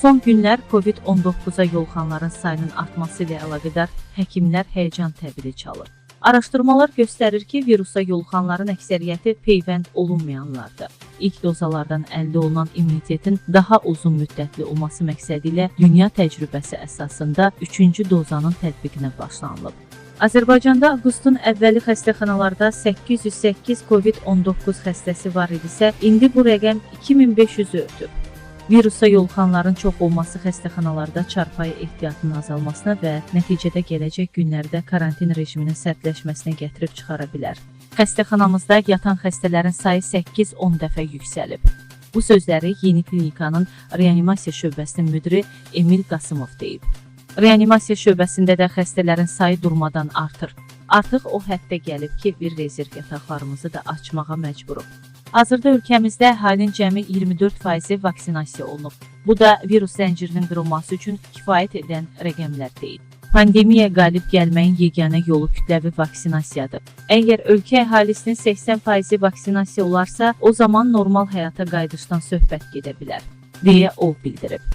Son günlər COVID-19-a yoluxanların sayının artması ilə əlaqədar həkimlər həyəcan təbili çalır. Araşdırmalar göstərir ki, virusa yoluxanların əksəriyyəti peyvənd olunmayanlardır. İlk dozalardan əldə olunan immunitetin daha uzun müddətli olması məqsədi ilə dünya təcrübəsi əsasında 3-cü dozanın tətbiqinə başlanılıb. Azərbaycanda avqustun əvvəli xəstəxanalarda 808 COVID-19 xəstəsi var idisə, indi bu rəqəm 2500-ü ötüb. Virusa yoluxanların çox olması xəstəxanalarda çarpayı ehtiyatının azalmasına və nəticədə gələcək günlərdə karantin rejiminin sərtləşməsinə gətirib çıxara bilər. Xəstəxanamızda yatan xəstələrin sayı 8-10 dəfə yüksəlib. Bu sözləri Yeni Klinikanın reanimasiya şöbəsinin müdiri Emil Qasımov deyib. Reanimasiya şöbəsində də xəstələrin sayı durmadan artır. Artıq o həddə gəlib ki, bir rezerv yataqlarımızı da açmağa məcburuq. Hazırda ölkəmizdə əhalinin cəmi 24% vaksinasiya olunub. Bu da virus zəncirinin qırılması üçün kifayət edən rəqəmlər deyil. Pandemiyaya qalib gəlməyin yeganə yolu kütləvi vaksinasiyadır. Əgər ölkə əhalisinin 80% vaksinasiya olarsa, o zaman normal həyata qayıdışdan söhbət gedə bilər, deyə o bildirib.